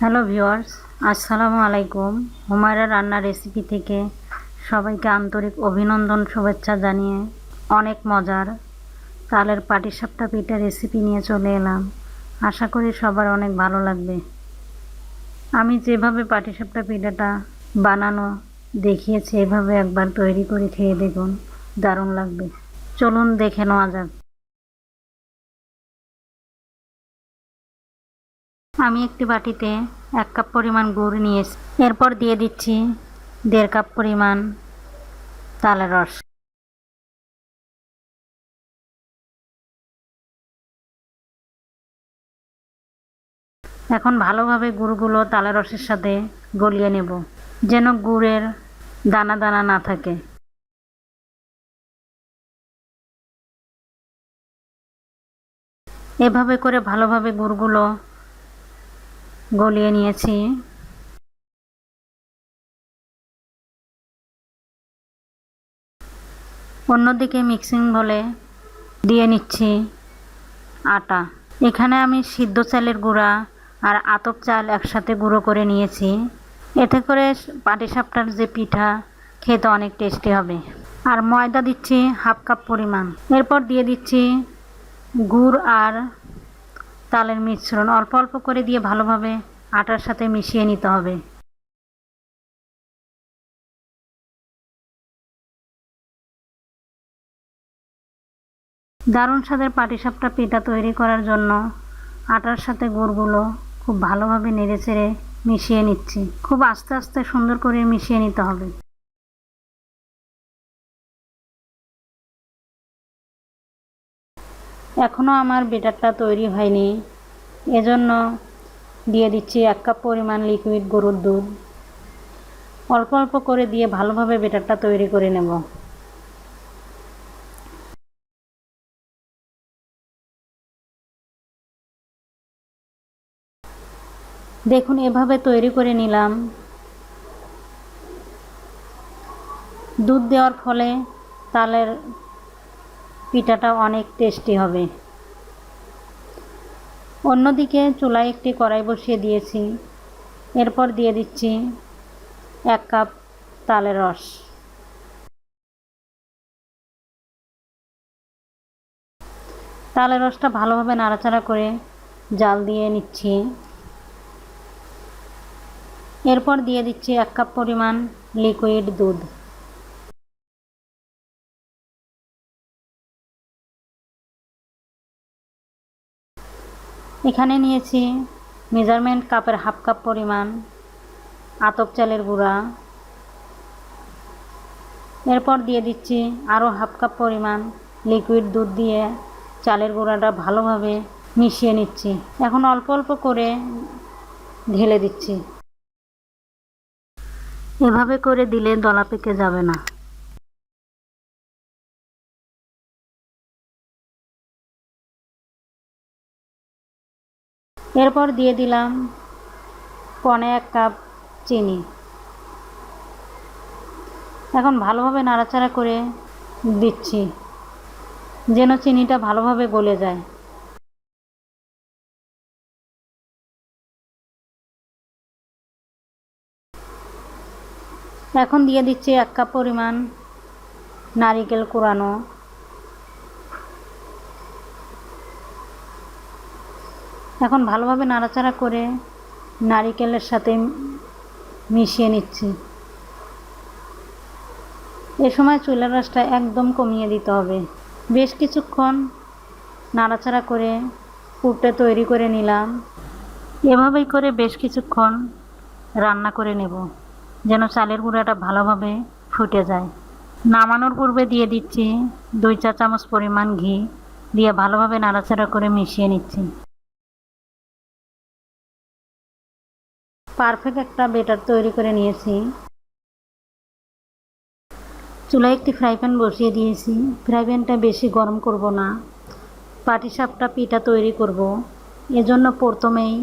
Hello viewers, আসসালামু আলাইকুম। হুমায়রা রান্নার রেসিপি থেকে সবাইকে আন্তরিক অভিনন্দন, শুভেচ্ছা জানিয়ে অনেক মজার তালের পাটিসাপটা পিঠা রেসিপি নিয়ে চলে এলাম। আশা করি সবার অনেক ভালো লাগবে। আমি যেভাবে পাটিসাপটা পিঠাটা বানানো, দেখিয়েছি, এভাবে একবার তৈরি করে খেয়ে দেখুন, দারুণ লাগবে। চলুন দেখে নেওয়া যাক। আমি একটি বাটিতে এক কাপ পরিমাণ গুড় নিয়েছি এরপর দিয়ে দিচ্ছি দেড় কাপ পরিমাণ তালের রস। এখন ভালোভাবে গুড়গুলো তালের রসের সাথে গলিয়ে নেব, যেন গুড়ের দানা দানা না থাকে। এভাবে করে ভালোভাবে গুড়গুলো গলিয়ে নিয়েছি। অন্যদিকে মিক্সিং বলে দিয়ে নিচ্ছি আটা। এখানে আমি সিদ্ধ চালের গুঁড়া আর আতপ চাল একসাথে গুঁড়ো করে নিয়েছি। এতে করে পাটিসাপটার যে পিঠা, খেতে অনেক টেস্টি হবে। আর ময়দা দিচ্ছি হাফ কাপ পরিমাণ। এরপর দিয়ে দিচ্ছি গুড় আর তালের মিশ্রণ অল্প অল্প করে দিয়ে ভালোভাবে আটার সাথে মিশিয়ে নিতে হবে। দারুণ স্বাদের পাটিসাপটা পিঠা তৈরি করার জন্য আটার সাথে গুড়গুলো খুব ভালোভাবে নেড়ে চেড়ে মিশিয়ে নিচ্ছি। খুব আস্তে আস্তে সুন্দর করে মিশিয়ে নিতে হবে। এখনও আমার বেটারটা তৈরি হয়নি। এজন্য দিয়ে দিচ্ছি এক কাপ পরিমাণ লিকুইড গরুর দুধ। অল্প অল্প করে দিয়ে ভালোভাবে বেটারটা তৈরি করে নেব। দেখুন, এভাবে তৈরি করে নিলাম। দুধ দেওয়ার ফলে তালের পিঠাটা অনেক টেস্টি হবে। অন্যদিকে চুলায় একটি কড়াই বসিয়ে দিয়েছি। এরপর দিয়ে দিচ্ছি এক কাপ তালের রস। তালের রসটা ভালোভাবে নাড়াচাড়া করে জাল দিয়ে নিচ্ছি। এরপর দিয়ে দিচ্ছি এক কাপ পরিমাণ লিকুইড দুধ। এখানে নিয়েছি মেজারমেন্ট কাপের হাফ কাপ পরিমাণ, আতপ চালের গুঁড়া। এরপর দিয়ে দিচ্ছি আরও হাফ কাপ পরিমাণ লিকুইড দুধ দিয়ে চালের গুঁড়াটা ভালোভাবে মিশিয়ে নিচ্ছি। এখন অল্প অল্প করে ঢেলে দিচ্ছি। এভাবে করে দিলে দলা পেকে যাবে না। এরপর দিয়ে দিলাম পনে এক কাপ চিনি। এখন ভালোভাবে নাড়াচাড়া করে দিচ্ছি, যেন চিনিটা ভালোভাবে গলে যায়। এখন দিয়ে দিচ্ছি এক কাপ পরিমাণ নারিকেল কোরানো এখন ভালোভাবে নাড়াচাড়া করে নারিকেলের সাথে মিশিয়ে নিচ্ছি। এ সময় চুলার রসটা একদম কমিয়ে দিতে হবে। বেশ কিছুক্ষণ নাড়াচাড়া করে পুরটা তৈরি করে নিলাম। এভাবেই করে বেশ কিছুক্ষণ রান্না করে নেব, যেন চালের গুঁড়াটা ভালোভাবে ফুটে যায়। নামানোর পূর্বে দিয়ে দিচ্ছি দুই চা চামচ পরিমাণ ঘি, দিয়ে ভালোভাবে নাড়াচাড়া করে মিশিয়ে নিচ্ছি। পারফেক্ট একটা বেটার তৈরি করে নিয়েছি। চুলায় একটি ফ্রাই প্যান বসিয়ে দিয়েছি। ফ্রাই প্যানটা বেশি গরম করব না। পাটিসাপটা পিঠা তৈরি করব। এজন্য প্রথমেই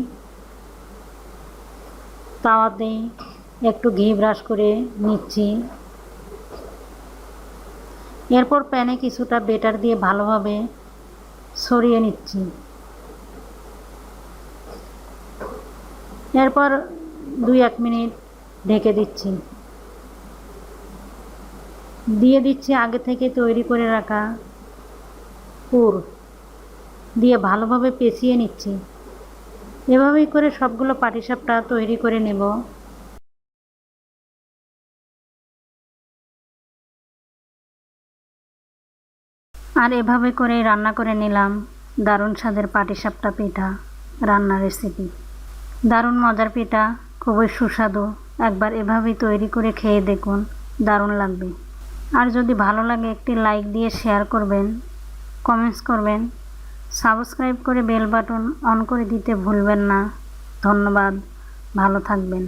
তাওয়াতে একটু ঘি ব্রাশ করে নিচ্ছি। এরপর প্যানে কিছুটা বেটার দিয়ে ভালোভাবে সরিয়ে নিচ্ছি। এরপর দুই এক মিনিট ঢেকে দিচ্ছি। দিয়ে দিচ্ছি আগে থেকে তৈরি করে রাখা পুর। দিয়ে ভালোভাবে পেঁচিয়ে নিচ্ছি। এভাবেই করে সবগুলো পাটিসাপটা তৈরি করে নেব। আর এভাবে করে রান্না করে নিলাম দারুণ স্বাদের পাটিসাপটা পিঠা রান্নার রেসিপি দারুণ মজার পিঠা। খুবই সুস্বাদু। একবার এভাবেই তৈরি করে খেয়ে দেখুন, দারুণ লাগবে। আর যদি ভালো লাগে একটি লাইক দিয়ে শেয়ার করবেন, কমেন্টস করবেন, সাবস্ক্রাইব করে বেল বাটন অন করে দিতে ভুলবেন না। ধন্যবাদ, ভালো থাকবেন।